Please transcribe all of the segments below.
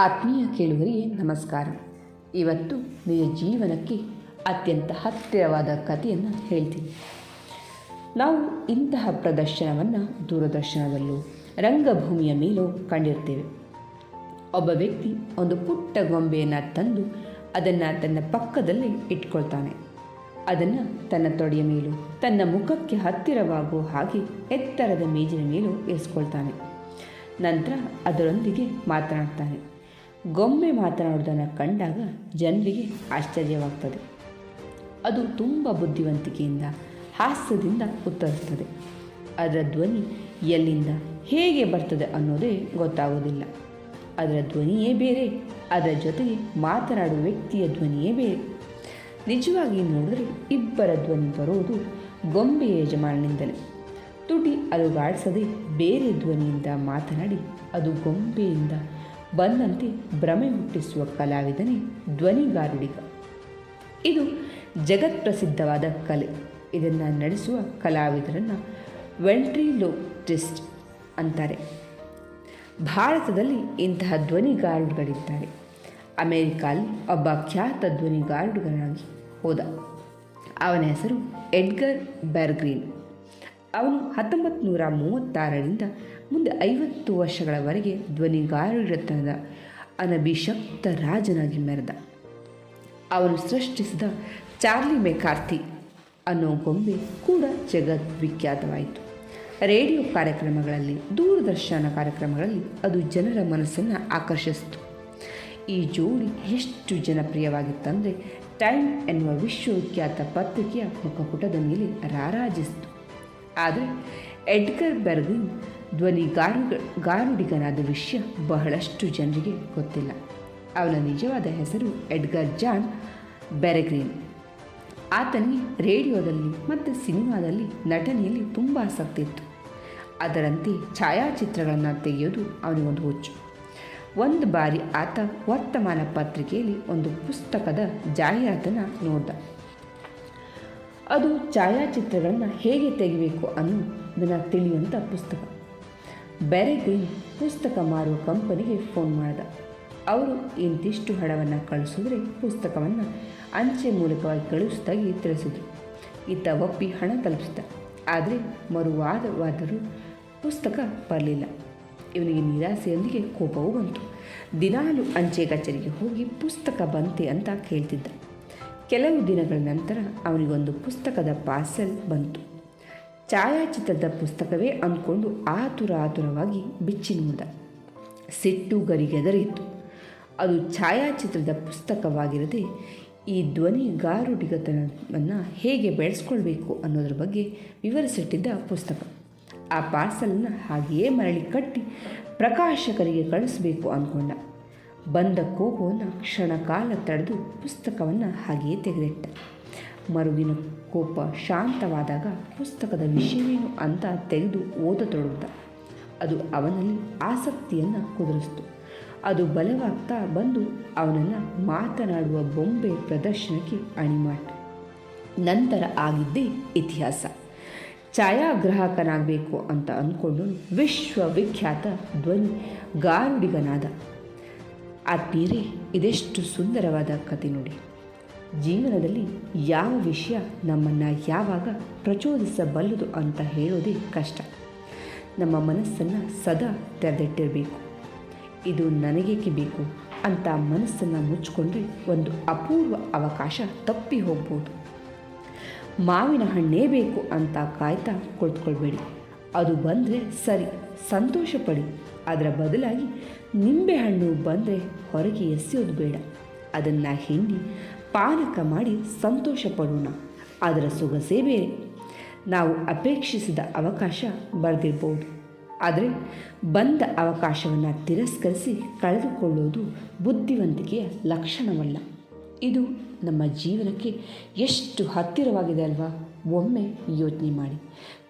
ಆತ್ಮೀಯ ಕೇಳುಗರಿಗೆ ನಮಸ್ಕಾರ. ಇವತ್ತು ನಿಜ ಜೀವನಕ್ಕೆ ಅತ್ಯಂತ ಹತ್ತಿರವಾದ ಕಥೆಯನ್ನು ಹೇಳ್ತೀನಿ. ನಾವು ಇಂತಹ ಪ್ರದರ್ಶನವನ್ನು ದೂರದರ್ಶನದಲ್ಲೂ ರಂಗಭೂಮಿಯ ಮೇಲೂ ಕಂಡಿರ್ತೇವೆ. ಒಬ್ಬ ವ್ಯಕ್ತಿ ಒಂದು ಪುಟ್ಟ ಗೊಂಬೆಯನ್ನು ತಂದು ಅದನ್ನು ತನ್ನ ಪಕ್ಕದಲ್ಲಿ ಇಟ್ಕೊಳ್ತಾನೆ. ಅದನ್ನು ತನ್ನ ತೊಡೆಯ ಮೇಲೂ, ತನ್ನ ಮುಖಕ್ಕೆ ಹತ್ತಿರವಾಗುವ ಹಾಗೆ ಎತ್ತರದ ಮೇಜಿನ ಮೇಲೂ ಇರಿಸ್ಕೊಳ್ತಾನೆ. ನಂತರ ಅದರೊಂದಿಗೆ ಮಾತನಾಡ್ತಾನೆ. ಗೊಂಬೆ ಮಾತನಾಡೋದನ್ನು ಕಂಡಾಗ ಜನರಿಗೆ ಆಶ್ಚರ್ಯವಾಗ್ತದೆ. ಅದು ತುಂಬ ಬುದ್ಧಿವಂತಿಕೆಯಿಂದ, ಹಾಸ್ಯದಿಂದ ಉತ್ತರಿಸ್ತದೆ ಅದರ ಧ್ವನಿ ಎಲ್ಲಿಂದ ಹೇಗೆ ಬರ್ತದೆ ಅನ್ನೋದೇ ಗೊತ್ತಾಗೋದಿಲ್ಲ ಅದರ ಧ್ವನಿಯೇ ಬೇರೆ, ಅದರ ಜೊತೆಗೆ ಮಾತನಾಡುವ ವ್ಯಕ್ತಿಯ ಧ್ವನಿಯೇ ಬೇರೆ. ನಿಜವಾಗಿ ನೋಡಿದರೆ ಇಬ್ಬರ ಧ್ವನಿ ಬರೋದು ಗೊಂಬೆಯ ಯಜಮಾನನಿಂದಲೇ. ತುಟಿ ಅಲುಗಾಡಿಸದೆ ಬೇರೆ ಧ್ವನಿಯಿಂದ ಮಾತನಾಡಿ ಅದು ಗೊಂಬೆಯಿಂದ ಬಂದಂತೆ ಭ್ರಮೆ ಹುಟ್ಟಿಸುವ ಕಲಾವಿದನೇ ಧ್ವನಿಗಾರುಡಿಗ. ಇದು ಜಗತ್ಪ್ರಸಿದ್ಧವಾದ ಕಲೆ. ಇದನ್ನು ನಡೆಸುವ ಕಲಾವಿದರನ್ನು ವೆಂಟ್ರಿಲೋಟಿಸ್ಟ್ ಅಂತಾರೆ. ಭಾರತದಲ್ಲಿ ಇಂತಹ ಧ್ವನಿಗಾರ್ಡ್ಗಳಿದ್ದಾರೆ. ಅಮೇರಿಕಾಲಿ ಒಬ್ಬ ಖ್ಯಾತ ಧ್ವನಿಗಾರ್ಡ್ಗಳಾಗಿ ಹೋದ. ಅವನ ಹೆಸರು ಎಡ್ಗರ್ ಬೆರ್ಗ್ರೀನ್. ಅವನು ಹತ್ತೊಂಬತ್ತು ನೂರ ಮೂವತ್ತಾರರಿಂದ ಮುಂದೆ ಐವತ್ತು ವರ್ಷಗಳವರೆಗೆ ಧ್ವನಿಗಾರುಡತನದ ಅನಭಿಶಕ್ತ ರಾಜನಾಗಿ ಮೆರೆದ. ಅವನು ಸೃಷ್ಟಿಸಿದ ಚಾರ್ಲಿ ಮೆಕಾರ್ಥಿ ಅನ್ನೋ ಗೊಂಬೆ ಕೂಡ ಜಗದ್ವಿಖ್ಯಾತವಾಯಿತು. ರೇಡಿಯೋ ಕಾರ್ಯಕ್ರಮಗಳಲ್ಲಿ, ದೂರದರ್ಶನ ಕಾರ್ಯಕ್ರಮಗಳಲ್ಲಿ ಅದು ಜನರ ಮನಸ್ಸನ್ನು ಆಕರ್ಷಿಸಿತು. ಈ ಜೋಡಿ ಎಷ್ಟು ಜನಪ್ರಿಯವಾಗಿತ್ತಂದರೆ ಟೈಮ್ ಎನ್ನುವ ವಿಶ್ವವಿಖ್ಯಾತ ಪತ್ರಿಕೆಯ ಮುಖಪುಟದ ಮೇಲೆ ರಾರಾಜಿಸಿತು. ಆದರೆ ಎಡ್ಗರ್ ಬೆರ್ಗಿನ್ ಧ್ವನಿ ಗಾರು ಗಾರುಡಿಗನಾದ ವಿಷಯ ಬಹಳಷ್ಟು ಜನರಿಗೆ ಗೊತ್ತಿಲ್ಲ. ಅವನ ನಿಜವಾದ ಹೆಸರು ಎಡ್ಗರ್ ಜಾನ್ ಬೆರೆಗ್ರೀನ್. ಆತನಿಗೆ ರೇಡಿಯೋದಲ್ಲಿ ಮತ್ತು ಸಿನಿಮಾದಲ್ಲಿ ನಟನೆಯಲ್ಲಿ ತುಂಬ ಆಸಕ್ತಿ ಇತ್ತು. ಅದರಂತೆ ಛಾಯಾಚಿತ್ರಗಳನ್ನು ತೆಗೆಯೋದು ಅವನಿಗೊಂದು ಹುಚ್ಚು. ಒಂದು ಬಾರಿ ಆತ ವರ್ತಮಾನ ಪತ್ರಿಕೆಯಲ್ಲಿ ಒಂದು ಪುಸ್ತಕದ ಜಾಹೀರಾತನ್ನು ನೋಡ್ದ. ಅದು ಛಾಯಾಚಿತ್ರಗಳನ್ನು ಹೇಗೆ ತೆಗಿಬೇಕು ಅನ್ನೋದನ್ನು ತಿಳಿಯುವಂಥ ಪುಸ್ತಕ. ಬೆರೆಗೆ ಪುಸ್ತಕ ಮಾರುವ ಕಂಪನಿಗೆ ಫೋನ್ ಮಾಡಿದ. ಅವರು ಇಂತಿಷ್ಟು ಹಣವನ್ನು ಕಳಿಸಿದ್ರೆ ಪುಸ್ತಕವನ್ನು ಅಂಚೆ ಮೂಲಕವಾಗಿ ಕಳುಹಿಸಿದಾಗಿ ತಿಳಿಸಿದರು. ಇತ್ತ ಒಪ್ಪಿ ಹಣ ತಲುಪಿಸಿದ. ಆದರೆ ಮರುವಾದವಾದರೂ ಪುಸ್ತಕ ಬರಲಿಲ್ಲ. ಇವನಿಗೆ ನಿರಾಸೆಯೊಂದಿಗೆ ಕೋಪವೂ ಬಂತು. ದಿನಾಲು ಅಂಚೆ ಕಚೇರಿಗೆ ಹೋಗಿ ಪುಸ್ತಕ ಬಂತೆ ಅಂತ ಕೇಳ್ತಿದ್ದ. ಕೆಲವು ದಿನಗಳ ನಂತರ ಅವನಿಗೊಂದು ಪುಸ್ತಕದ ಪಾರ್ಸೆಲ್ ಬಂತು. ಛಾಯಾಚಿತ್ರದ ಪುಸ್ತಕವೇ ಅಂದ್ಕೊಂಡು ಆತುರ ಆತುರವಾಗಿ ಬಿಚ್ಚಿ ನೋಡಿದ ಸಿಟ್ಟು ಗರಿಗೆದರಿಯಿತು ಅದು ಛಾಯಾಚಿತ್ರದ ಪುಸ್ತಕವಾಗಿರದೆ ಈ ಧ್ವನಿ ಗಾರುಡಿಗತನವನ್ನು ಹೇಗೆ ಬೆಳೆಸ್ಕೊಳ್ಬೇಕು ಅನ್ನೋದ್ರ ಬಗ್ಗೆ ವಿವರಿಸಿಟ್ಟಿದ್ದ ಪುಸ್ತಕ. ಆ ಪಾರ್ಸಲನ್ನು ಹಾಗೆಯೇ ಮರಳಿ ಕಟ್ಟಿ ಪ್ರಕಾಶಕರಿಗೆ ಕಳಿಸಬೇಕು ಅಂದ್ಕೊಂಡ ಬಂದ ಕೋಪವನ್ನು ಕ್ಷಣಕಾಲ ತಡೆದು ಪುಸ್ತಕವನ್ನು ಹಾಗೆಯೇ ತೆಗೆದಿಟ್ಟ. ಮರುವಿನ ಕೋಪ ಶಾಂತವಾದಾಗ ಪುಸ್ತಕದ ವಿಷಯವೇನು ಅಂತ ತೆಗೆದು ಓದತೊಡಗಿದ ಅದು ಅವನಲ್ಲಿ ಆಸಕ್ತಿಯನ್ನು ಕುದುರಿಸ್ತು. ಅದು ಬಲವಾಗ್ತಾ ಬಂದು ಅವನನ್ನು ಮಾತನಾಡುವ ಬೊಂಬೆ ಪ್ರದರ್ಶನಕ್ಕೆ ಅಣಿಮಾಟ ನಂತರ ಆಗಿದ್ದೇ ಇತಿಹಾಸ. ಛಾಯಾಗ್ರಾಹಕನಾಗಬೇಕು ಅಂತ ಅಂದ್ಕೊಂಡು ವಿಶ್ವವಿಖ್ಯಾತ ಧ್ವನಿ ಗಾರುಡಿಗನಾದ. ಆತ್ಮೀಯರೇ ಇದೆಷ್ಟು ಸುಂದರವಾದ ಕತೆ ನೋಡಿ. ಜೀವನದಲ್ಲಿ ಯಾವ ವಿಷಯ ನಮ್ಮನ್ನು ಯಾವಾಗ ಪ್ರಚೋದಿಸಬಲ್ಲದು ಅಂತ ಹೇಳೋದೇ ಕಷ್ಟ. ನಮ್ಮ ಮನಸ್ಸನ್ನು ಸದಾ ತೆರೆದಿಟ್ಟಿರಬೇಕು. ಇದು ನನಗೇಕೆ ಬೇಕು ಅಂತ ಮನಸ್ಸನ್ನು ಮುಚ್ಚಿಕೊಂಡ್ರೆ ಒಂದು ಅಪೂರ್ವ ಅವಕಾಶ ತಪ್ಪಿ ಹೋಗ್ಬೋದು. ಮಾವಿನ ಹಣ್ಣೇ ಬೇಕು ಅಂತ ಕಾಯ್ತಾ ಕುಳಿತುಕೊಳ್ಬೇಡಿ. ಅದು ಬಂದರೆ ಸರಿ, ಸಂತೋಷ ಪಡಿ. ಅದರ ಬದಲಾಗಿ ನಿಂಬೆಹಣ್ಣು ಬಂದರೆ ಹೊರಗೆ ಎಸೆಯೋದು ಬೇಡ. ಅದನ್ನು ಹಿಂಡಿ ಪಾನಕ ಮಾಡಿ ಸಂತೋಷ ಪಡೋಣ ಅದರ ಸೊಗಸೇ ಬೇರೆ ನಾವು ಅಪೇಕ್ಷಿಸಿದ ಅವಕಾಶ ಬರೆದಿರ್ಬೋದು. ಆದರೆ ಬಂದ ಅವಕಾಶವನ್ನು ತಿರಸ್ಕರಿಸಿ ಕಳೆದುಕೊಳ್ಳುವುದು ಬುದ್ಧಿವಂತಿಕೆಯ ಲಕ್ಷಣವಲ್ಲ. ಇದು ನಮ್ಮ ಜೀವನಕ್ಕೆ ಎಷ್ಟು ಹತ್ತಿರವಾಗಿದೆ ಅಲ್ವಾ? ಒಮ್ಮೆ ಯೋಚನೆ ಮಾಡಿ.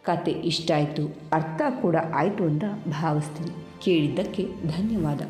ಕತೆ ಇಷ್ಟ ಆಯಿತು, ಅರ್ಥ ಕೂಡ ಆಯಿತು ಅಂತ ಭಾವಿಸ್ತೀನಿ. ಕೇಳಿದ್ದಕ್ಕೆ ಧನ್ಯವಾದ.